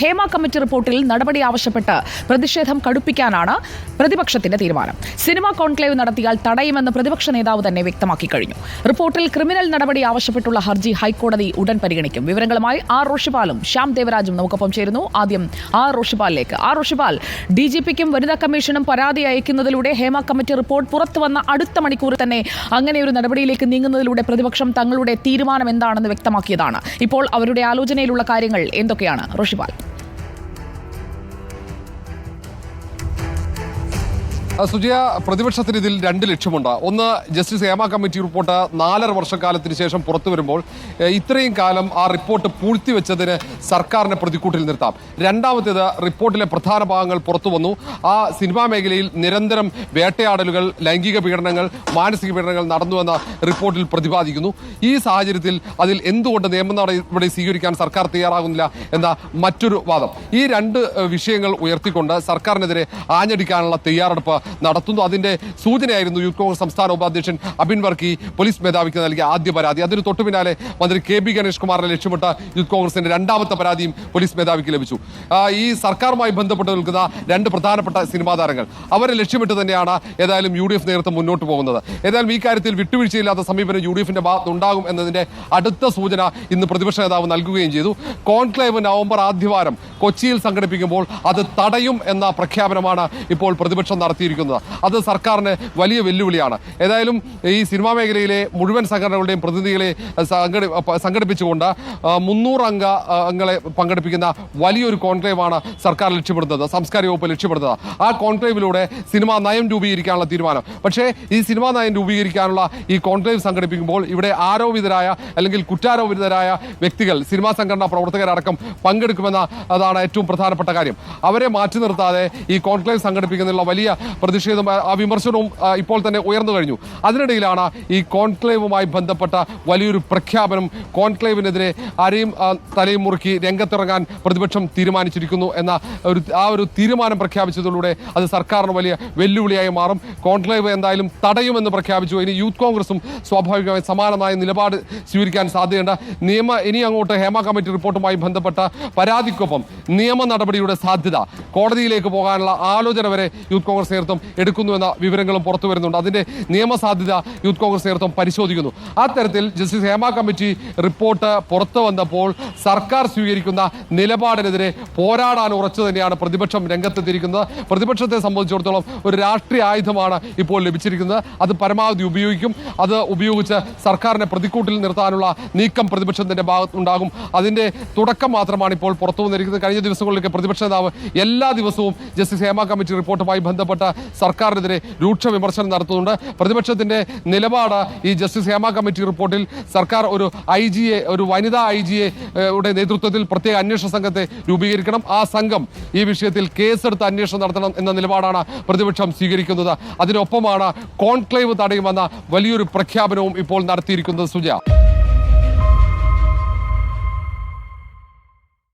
Hema committee റിപ്പോർട്ടിൽ നടപടി ആവശ്യപ്പെട്ട് പ്രതിഷേധം കടുപ്പിക്കാനാണ് പ്രതിപക്ഷത്തിന്റെ തീരുമാനം. സിനിമാ കോൺക്ലേവ് നടത്തിയാൽ തടയുമെന്ന് പ്രതിപക്ഷ നേതാവ് തന്നെ വ്യക്തമാക്കി കഴിഞ്ഞു. റിപ്പോർട്ടിൽ ക്രിമിനൽ നടപടി ആവശ്യപ്പെട്ടുള്ള ഹർജി ഹൈക്കോടതി ഉടൻ പരിഗണിക്കും. വിവരങ്ങളുമായി ആർ റോഷിപാലും ശ്യാം ദേവരാജും നമുക്കൊപ്പം ചേരുന്നു. ആദ്യം ആർ റോഷിപാലിലേക്ക്. ആർ റോഷിപാൽ ഡി ജി പിക്കും വനിതാ കമ്മീഷനും പരാതി അയക്കുന്നതിലൂടെ ഹേമ കമ്മിറ്റി റിപ്പോർട്ട് പുറത്തു വന്ന അടുത്ത മണിക്കൂറിൽ തന്നെ അങ്ങനെ ഒരു നടപടിയിലേക്ക് നീങ്ങുന്നതിലൂടെ പ്രതിപക്ഷം തങ്ങളുടെ തീരുമാനം എന്താണെന്ന് വ്യക്തമാക്കിയതാണ്. ഇപ്പോൾ അവരുടെ ആലോചനയിലുള്ള കാര്യങ്ങൾ എന്തൊക്കെയാണ്? റോഷിപാൽ. സുജയ പ്രതിപക്ഷത്തിന് ഇതിൽ രണ്ട് ലക്ഷ്യമുണ്ട്. ഒന്ന് ജസ്റ്റിസ് ഹേമ കമ്മിറ്റി റിപ്പോർട്ട് നാലര വർഷക്കാലത്തിന് ശേഷം പുറത്തു വരുമ്പോൾ ഇത്രയും കാലം ആ റിപ്പോർട്ട് പൂഴ്ത്തിവെച്ചതിന് സർക്കാരിനെ പ്രതിക്കൂട്ടിൽ നിർത്താം. രണ്ടാമത്തേത് റിപ്പോർട്ടിലെ പ്രധാന ഭാഗങ്ങൾ പുറത്തു വന്നു. ആ സിനിമാ മേഖലയിൽ നിരന്തരം വേട്ടയാടലുകൾ ലൈംഗിക പീഡനങ്ങൾ മാനസിക പീഡനങ്ങൾ നടന്നുവെന്ന റിപ്പോർട്ടിൽ പ്രതിപാദിക്കുന്നു. ഈ സാഹചര്യത്തിൽ അതിൽ എന്തുകൊണ്ട് നിയമ നടപടി സ്വീകരിക്കാൻ സർക്കാർ തയ്യാറാകുന്നില്ല എന്ന മറ്റൊരു വാദം. ഈ രണ്ട് വിഷയങ്ങൾ ഉയർത്തിക്കൊണ്ട് സർക്കാരിനെതിരെ ആഞ്ഞടിക്കാനുള്ള തയ്യാറെടുപ്പ് നടത്തുന്നു. അതിന്റെ സൂചനയായിരുന്നു യൂത്ത് കോൺഗ്രസ് സംസ്ഥാന ഉപാധ്യക്ഷൻ അബിൻ വർക്കി പോലീസ് മേധാവിക്ക് നൽകിയ ആദ്യ പരാതി. അതിന് തൊട്ടു പിന്നാലെ മന്ത്രി കെ ബി ഗണേഷ് കുമാറിനെ ലക്ഷ്യമിട്ട യൂത്ത് കോൺഗ്രസിന്റെ രണ്ടാമത്തെ പരാതിയും പോലീസ് മേധാവിക്ക് ലഭിച്ചു. ഈ സർക്കാരുമായി ബന്ധപ്പെട്ട് നിൽക്കുന്ന രണ്ട് പ്രധാനപ്പെട്ട സിനിമാ താരങ്ങൾ അവരെ ലക്ഷ്യമിട്ട് തന്നെയാണ് ഏതായാലും യു ഡി എഫ് മുന്നോട്ട് പോകുന്നത്. ഏതായാലും ഈ കാര്യത്തിൽ വിട്ടുവീഴ്ചയില്ലാത്ത സമീപനം യു ഡി എഫിന്റെ ഭാഗത്ത് ഉണ്ടാകും എന്നതിന്റെ അടുത്ത സൂചന ഇന്ന് പ്രതിപക്ഷ നേതാവ് നൽകുകയും ചെയ്തു. കോൺക്ലേവ് നവംബർ ആദ്യവാരം കൊച്ചിയിൽ സംഘടിപ്പിക്കുമ്പോൾ അത് തടയും എന്ന പ്രഖ്യാപനമാണ് ഇപ്പോൾ പ്രതിപക്ഷം നടത്തിയിരിക്കുന്നത്. അത് സർക്കാരിന് വലിയ വെല്ലുവിളിയാണ്. ഏതായാലും ഈ സിനിമാ മേഖലയിലെ മുഴുവൻ സംഘടനകളുടെയും പ്രതിനിധികളെ സംഘടി സംഘടിപ്പിച്ചുകൊണ്ട് മുന്നൂറംഗ മുന്നൂറ് അംഗ അംഗങ്ങളെ പങ്കെടുപ്പിക്കുന്ന വലിയൊരു കോൺക്ലേവാണ് സർക്കാർ ലക്ഷ്യമിടുന്നത് സാംസ്കാരിക വകുപ്പ് ലക്ഷ്യപ്പെടുന്നത് ആ കോൺക്ലേവിലൂടെ സിനിമാ നയം രൂപീകരിക്കാനുള്ള തീരുമാനം. പക്ഷേ ഈ സിനിമാ നയം രൂപീകരിക്കാനുള്ള ഈ കോൺക്ലേവ് സംഘടിപ്പിക്കുമ്പോൾ ഇവിടെ ആരോപിതരായ അല്ലെങ്കിൽ കുറ്റാരോപിതരായ വ്യക്തികൾ സിനിമാ സംഘടനാ പ്രവർത്തകരടക്കം പങ്കെടുക്കുമെന്ന അതാണ് ഏറ്റവും പ്രധാനപ്പെട്ട കാര്യം. അവരെ മാറ്റി നിർത്താതെ ഈ കോൺക്ലേവ് സംഘടിപ്പിക്കുന്നതിനുള്ള വലിയ പ്രതിഷേധം ആ, വിമർശനവും ഇപ്പോൾ തന്നെ ഉയർന്നു കഴിഞ്ഞു. അതിനിടയിലാണ് ഈ കോൺക്ലേവുമായി ബന്ധപ്പെട്ട വലിയൊരു പ്രഖ്യാപനം കോൺക്ലേവിനെതിരെ അരയും തലയും മുറുക്കി രംഗത്തിറങ്ങാൻ പ്രതിപക്ഷം തീരുമാനിച്ചിരിക്കുന്നു എന്ന ഒരു ആ ഒരു തീരുമാനം പ്രഖ്യാപിച്ചതിലൂടെ അത് സർക്കാരിന് വലിയ വെല്ലുവിളിയായി മാറും. കോൺക്ലേവ് എന്തായാലും തടയുമെന്ന് പ്രഖ്യാപിച്ചു. ഇനി യൂത്ത് കോൺഗ്രസും സ്വാഭാവികമായി സമാനമായ നിലപാട് സ്വീകരിക്കാൻ സാധ്യതയുണ്ട്. നിയമ ഇനി അങ്ങോട്ട് ഹേമ കമ്മിറ്റി റിപ്പോർട്ടുമായി ബന്ധപ്പെട്ട പരാതിക്കൊപ്പം നിയമ നടപടിയുടെ സാധ്യത. കോടതിയിലേക്ക് പോകാനുള്ള ആലോചന വരെ യൂത്ത് കോൺഗ്രസ് നേതൃത്വം എടുക്കുന്നുവെന്ന വിവരങ്ങളും പുറത്തു വരുന്നുണ്ട്. അതിന്റെ നിയമസാധ്യത യൂത്ത് കോൺഗ്രസ് നേതൃത്വം പരിശോധിക്കുന്നു. ആ തരത്തിൽ ജസ്റ്റിസ് ഹേമ കമ്മിറ്റി റിപ്പോർട്ട് പുറത്തു വന്നപ്പോൾ സർക്കാർ സ്വീകരിക്കുന്ന നിലപാടിനെതിരെ പോരാടാൻ ഉറച്ചു തന്നെയാണ് പ്രതിപക്ഷം രംഗത്തെത്തിയിരിക്കുന്നത്. പ്രതിപക്ഷത്തെ സംബന്ധിച്ചിടത്തോളം ഒരു രാഷ്ട്രീയ ആയുധമാണ് ഇപ്പോൾ ലഭിച്ചിരിക്കുന്നത്. അത് പരമാവധി ഉപയോഗിക്കും. അത് ഉപയോഗിച്ച് സർക്കാരിനെ പ്രതിക്കൂട്ടിൽ നിർത്താനുള്ള നീക്കം പ്രതിപക്ഷത്തിന്റെ ഭാഗത്തുണ്ടാകും അതിന്റെ തുടക്കം മാത്രമാണ് ഇപ്പോൾ പുറത്തു വന്നിരിക്കുന്നത്. കഴിഞ്ഞ ദിവസങ്ങളിലൊക്കെ പ്രതിപക്ഷ നേതാവ് എല്ലാ ദിവസവും ജസ്റ്റിസ് ഹേമ കമ്മിറ്റി റിപ്പോർട്ടുമായി ബന്ധപ്പെട്ട സർക്കാരിനെതിരെ രൂക്ഷ വിമർശനം നടത്തുന്നുണ്ട്. പ്രതിപക്ഷത്തിന്റെ നിലപാട് ഈ ജസ്റ്റിസ് ഹേമ കമ്മിറ്റി റിപ്പോർട്ടിൽ സർക്കാർ ഒരു ഐ ജിയെ ഒരു വനിതാ ഐ ജി എയുടെ നേതൃത്വത്തിൽ പ്രത്യേക അന്വേഷണ സംഘത്തെ രൂപീകരിക്കണം. ആ സംഘം ഈ വിഷയത്തിൽ കേസെടുത്ത് അന്വേഷണം നടത്തണം എന്ന നിലപാടാണ് പ്രതിപക്ഷം സ്വീകരിക്കുന്നത്. അതിനൊപ്പമാണ് കോൺക്ലേവ് തടയുമെന്ന വലിയൊരു പ്രഖ്യാപനവും ഇപ്പോൾ നടത്തിയിരിക്കുന്നത്. സുജ